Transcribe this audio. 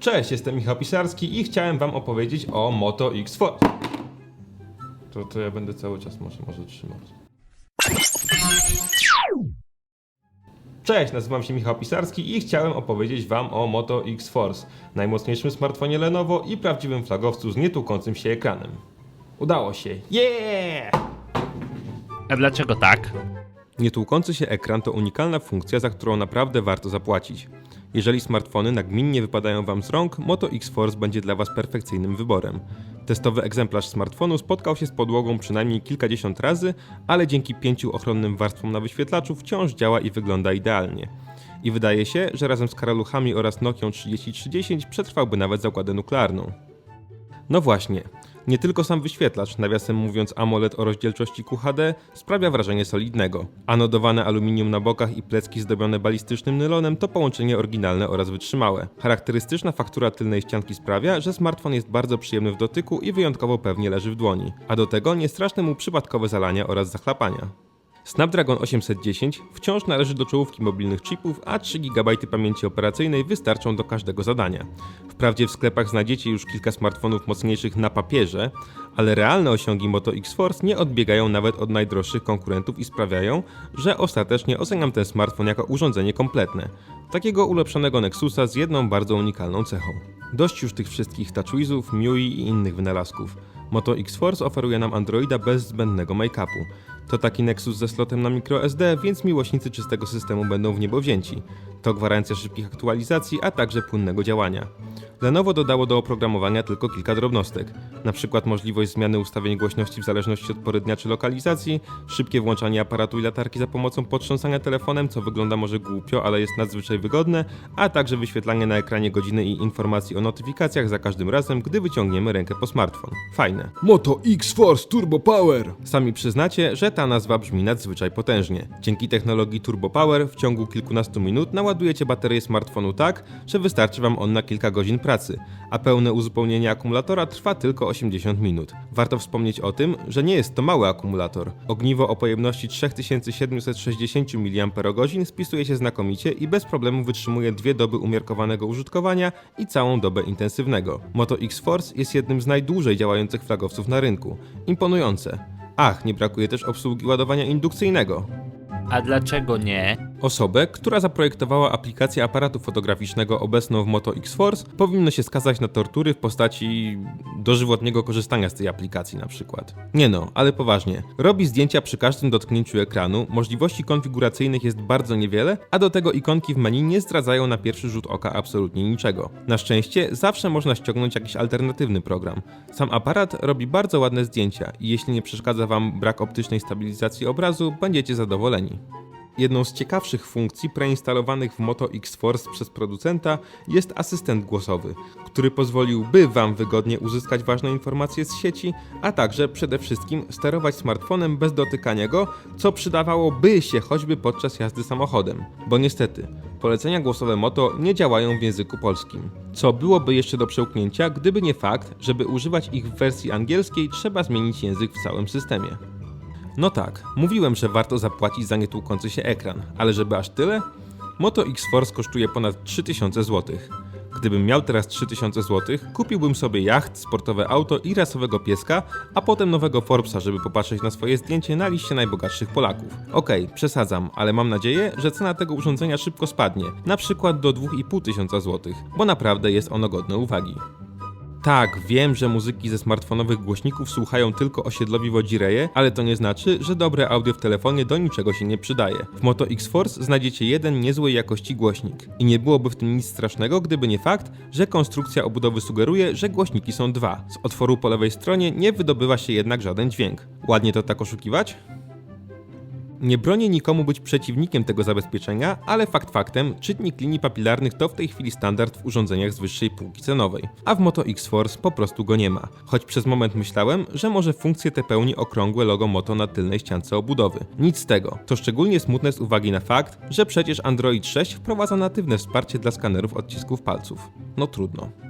Cześć, jestem Michał Pisarski i chciałem wam opowiedzieć o Moto X Force. To, to ja będę cały czas może, może trzymać. Cześć, nazywam się Michał Pisarski i chciałem opowiedzieć wam o Moto X Force, najmocniejszym smartfonie Lenovo i prawdziwym flagowcu z nietłukącym się ekranem. Udało się. Yeah! A dlaczego tak? Nietłukący się ekran to unikalna funkcja, za którą naprawdę warto zapłacić. Jeżeli smartfony nagminnie wypadają Wam z rąk, Moto X-Force będzie dla Was perfekcyjnym wyborem. Testowy egzemplarz smartfonu spotkał się z podłogą przynajmniej kilkadziesiąt razy, ale dzięki pięciu ochronnym warstwom na wyświetlaczu wciąż działa i wygląda idealnie. I wydaje się, że razem z karaluchami oraz Nokią 3310 przetrwałby nawet zakładę nuklearną. No właśnie. Nie tylko sam wyświetlacz, nawiasem mówiąc AMOLED o rozdzielczości QHD, sprawia wrażenie solidnego. Anodowane aluminium na bokach i plecki zdobione balistycznym nylonem to połączenie oryginalne oraz wytrzymałe. Charakterystyczna faktura tylnej ścianki sprawia, że smartfon jest bardzo przyjemny w dotyku i wyjątkowo pewnie leży w dłoni. A do tego nie straszne mu przypadkowe zalania oraz zachlapania. Snapdragon 810 wciąż należy do czołówki mobilnych chipów, a 3 GB pamięci operacyjnej wystarczą do każdego zadania. Wprawdzie w sklepach znajdziecie już kilka smartfonów mocniejszych na papierze, ale realne osiągi Moto X-Force nie odbiegają nawet od najdroższych konkurentów i sprawiają, że ostatecznie oceniam ten smartfon jako urządzenie kompletne. Takiego ulepszonego Nexusa z jedną bardzo unikalną cechą. Dość już tych wszystkich TouchWizów, MIUI i innych wynalazków. Moto X-Force oferuje nam Androida bez zbędnego make-upu. To taki Nexus ze slotem na microSD, więc miłośnicy czystego systemu będą w niebo wzięci. To gwarancja szybkich aktualizacji, a także płynnego działania. Lenovo dodało do oprogramowania tylko kilka drobnostek, przykład możliwość zmiany ustawień głośności w zależności od pory dnia czy lokalizacji, szybkie włączanie aparatu i latarki za pomocą potrząsania telefonem, co wygląda może głupio, ale jest nadzwyczaj wygodne, a także wyświetlanie na ekranie godziny i informacji o notyfikacjach za każdym razem, gdy wyciągniemy rękę po smartfon. Fajne. Moto X-Force Turbo Power. Sami przyznacie, że ta nazwa brzmi nadzwyczaj potężnie. Dzięki technologii Turbo Power w ciągu kilkunastu minut naładujecie baterię smartfonu tak, że wystarczy Wam on na kilka godzin pracy, a pełne uzupełnienie akumulatora trwa tylko 80 minut. Warto wspomnieć o tym, że nie jest to mały akumulator. Ogniwo o pojemności 3760 mAh spisuje się znakomicie i bez problemu wytrzymuje dwie doby umiarkowanego użytkowania i całą dobę intensywnego. Moto X-Force jest jednym z najdłużej działających flagowców na rynku. Imponujące. Ach, nie brakuje też obsługi ładowania indukcyjnego. A dlaczego nie? Osobę, która zaprojektowała aplikację aparatu fotograficznego obecną w Moto X-Force, powinno się skazać na tortury w postaci dożywotniego korzystania z tej aplikacji na przykład. Nie no, ale poważnie. Robi zdjęcia przy każdym dotknięciu ekranu, możliwości konfiguracyjnych jest bardzo niewiele, a do tego ikonki w menu nie zdradzają na pierwszy rzut oka absolutnie niczego. Na szczęście zawsze można ściągnąć jakiś alternatywny program. Sam aparat robi bardzo ładne zdjęcia i jeśli nie przeszkadza Wam brak optycznej stabilizacji obrazu, będziecie zadowoleni. Jedną z ciekawszych funkcji preinstalowanych w Moto X-Force przez producenta jest asystent głosowy, który pozwoliłby Wam wygodnie uzyskać ważne informacje z sieci, a także przede wszystkim sterować smartfonem bez dotykania go, co przydawałoby się choćby podczas jazdy samochodem. Bo niestety, polecenia głosowe Moto nie działają w języku polskim. Co byłoby jeszcze do przełknięcia, gdyby nie fakt, żeby używać ich w wersji angielskiej trzeba zmienić język w całym systemie. No tak, mówiłem, że warto zapłacić za nietłukący się ekran, ale żeby aż tyle? Moto X-Force kosztuje ponad 3000 zł. Gdybym miał teraz 3000 zł, kupiłbym sobie jacht, sportowe auto i rasowego pieska, a potem nowego Forbesa, żeby popatrzeć na swoje zdjęcie na liście najbogatszych Polaków. Okej, przesadzam, ale mam nadzieję, że cena tego urządzenia szybko spadnie, na przykład do 2500 zł, bo naprawdę jest ono godne uwagi. Tak, wiem, że muzyki ze smartfonowych głośników słuchają tylko osiedlowi wodzireje, ale to nie znaczy, że dobre audio w telefonie do niczego się nie przydaje. W Moto X-Force znajdziecie jeden niezłej jakości głośnik. I nie byłoby w tym nic strasznego, gdyby nie fakt, że konstrukcja obudowy sugeruje, że głośniki są dwa. Z otworu po lewej stronie nie wydobywa się jednak żaden dźwięk. Ładnie to tak oszukiwać? Nie bronię nikomu być przeciwnikiem tego zabezpieczenia, ale fakt faktem, czytnik linii papilarnych to w tej chwili standard w urządzeniach z wyższej półki cenowej, a w Moto X-Force po prostu go nie ma. Choć przez moment myślałem, że może funkcję tę pełni okrągłe logo Moto na tylnej ściance obudowy. Nic z tego. To szczególnie smutne z uwagi na fakt, że przecież Android 6 wprowadza natywne wsparcie dla skanerów odcisków palców. No trudno.